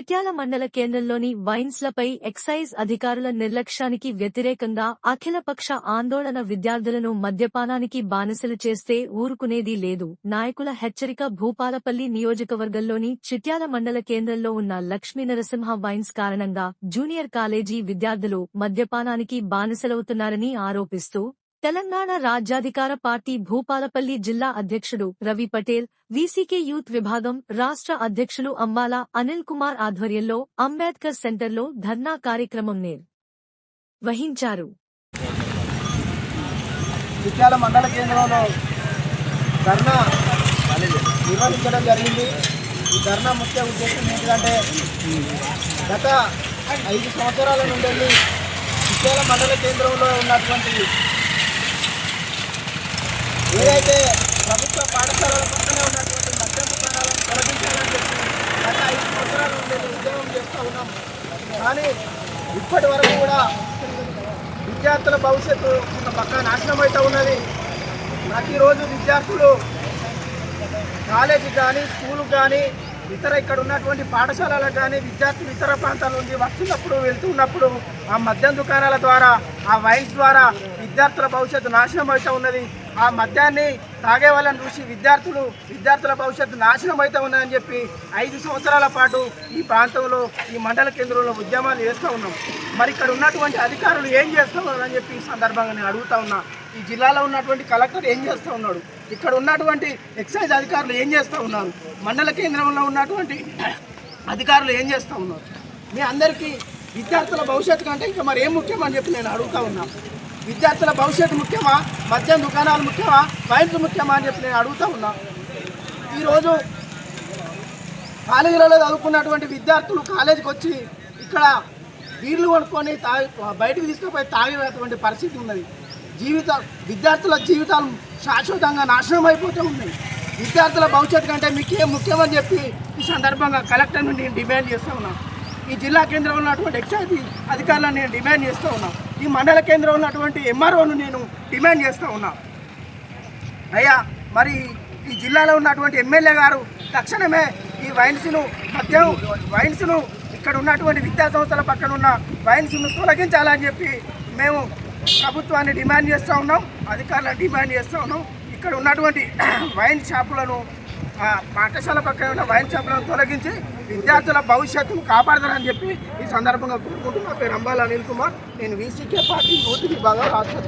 చిట్యాల మండల కేంద్రంలోని వైన్స్లపై ఎక్సైజ్ అధికారుల నిర్లక్ష్యానికి వ్యతిరేకంగా అఖిలపక్ష ఆందోళన విద్యార్థులను మద్యపానానికి బానిసలు చేస్తే ఊరుకునేది లేదు. నాయకుల హెచ్చరిక భూపాలపల్లి నియోజకవర్గంలోని చిట్యాల మండల కేంద్రంలో ఉన్న లక్ష్మీ నరసింహ వైన్స్ కారణంగా జూనియర్ కాలేజీ విద్యార్థులు మద్యపానానికి బానిసలవుతున్నారని ఆరోపిస్తూ తెలంగాణ రాజ్యాధికార పార్టీ భూపాలపల్లి జిల్లా అధ్యక్షుడు రవి పటేల్ వీసీకే యూత్ విభాగం రాష్ట్ర అధ్యక్షులు అంబాలా అనిల్ కుమార్ ఆధ్వర్యంలో అంబేద్కర్ సెంటర్లో ధర్నా కార్యక్రమం నేర్ వహించారు. మండల కేంద్రంలో ధర్నా నిర్వహించడం జరిగింది. ఈ ధర్నా ముఖ్య ఉద్దేశం ఏంటంటే గత ఐదు సంవత్సరాల నుండి చిట్యాల మండల కేంద్రంలో ఉన్నటువంటి ఏదైతే ప్రభుత్వ పాఠశాలల పక్కనే ఉన్నటువంటి మద్యం దుకాణాలను తొలగించాలని చెప్పి గత ఐదు సంవత్సరాల నుండి ఉద్యమం చేస్తూ ఉన్నాం. కానీ ఇప్పటి వరకు కూడా విద్యార్థుల భవిష్యత్తు ఒక పక్క నాశనం అవుతూ ఉన్నది. ప్రతిరోజు విద్యార్థులు కాలేజీకి కానీ స్కూల్ కానీ ఇతర ఇక్కడ ఉన్నటువంటి పాఠశాలలకు కానీ విద్యార్థులు ఇతర ప్రాంతాల నుండి వస్తున్నప్పుడు వెళ్తున్నప్పుడు ఆ మద్యం దుకాణాల ద్వారా ఆ వైన్స్ ద్వారా విద్యార్థుల భవిష్యత్తు నాశనం అవుతూ ఉన్నది. ఆ మద్యాన్ని తాగే వాళ్ళని చూసి విద్యార్థులు విద్యార్థుల భవిష్యత్తు నాశనం అవుతూ ఉన్నదని చెప్పి ఐదు సంవత్సరాల పాటు ఈ ప్రాంతంలో ఈ మండల కేంద్రంలో ఉద్యమాలు చేస్తూ ఉన్నాం. మరి ఇక్కడ ఉన్నటువంటి అధికారులు ఏం చేస్తున్నారు అని చెప్పి ఈ సందర్భంగా నేను అడుగుతా ఉన్నా. ఈ జిల్లాలో ఉన్నటువంటి కలెక్టర్ ఏం చేస్తూ ఉన్నాడు? ఇక్కడ ఉన్నటువంటి ఎక్సైజ్ అధికారులు ఏం చేస్తూ ఉన్నారు? మండల కేంద్రంలో ఉన్నటువంటి అధికారులు ఏం చేస్తూ ఉన్నారు? మీ అందరికీ విద్యార్థుల భవిష్యత్తు కంటే ఇంకా మరి ఏం ముఖ్యం అని చెప్పి నేను అడుగుతా ఉన్నా. విద్యార్థుల భవిష్యత్తు ముఖ్యమా? మద్యం దుకాణాలు ముఖ్యమా? వైన్స్ ముఖ్యమా అని చెప్పి నేను అడుగుతా ఉన్నా. ఈరోజు కాలేజీలలో చదువుకున్నటువంటి విద్యార్థులు కాలేజీకి వచ్చి ఇక్కడ బీర్లు కొనుక్కొని తాగి బయటకు తీసుకుపోయి తాగేటువంటి పరిస్థితి ఉన్నది. జీవిత విద్యార్థుల జీవితాలు శాశ్వతంగా నాశనం అయిపోతూ ఉన్నాయి విద్యార్థుల భవిష్యత్తు కంటే మీకు ఏం ముఖ్యమని చెప్పి ఈ సందర్భంగా కలెక్టర్ నుండి డిమాండ్ చేస్తూ ఉన్నాను ఈ జిల్లా కేంద్రంలో ఉన్నటువంటి ఎక్సైజ్ అధికారులను నేను డిమాండ్ చేస్తూ ఉన్నాను ఈ మండల కేంద్రంలో ఉన్నటువంటి ఎంఆర్ఓను నేను డిమాండ్ చేస్తూ ఉన్నాను అయ్యా మరి ఈ జిల్లాలో ఉన్నటువంటి ఎమ్మెల్యే గారు తక్షణమే ఈ వైన్స్ను మద్యం వైన్స్ను ఇక్కడ ఉన్నటువంటి విద్యా సంస్థల పక్కన ఉన్న వైన్స్ను తొలగించాలని చెప్పి మేము ప్రభుత్వాన్ని డిమాండ్ చేస్తూ ఉన్నాం అధికారులను డిమాండ్ చేస్తూ ఉన్నాం. ఇక్కడ ఉన్నటువంటి వైన్ షాపులను పాఠశాల పక్కన ఉన్న వైన్ షాపులను తొలగించి విద్యార్థుల భవిష్యత్తును కాపాడతారని చెప్పి ఈ సందర్భంగా కోరుకుంటున్నా. పేరు అంబాల అనిల్ కుమార్. నేను వీసీకే పార్టీ యూత్ విభాగం రాష్ట్ర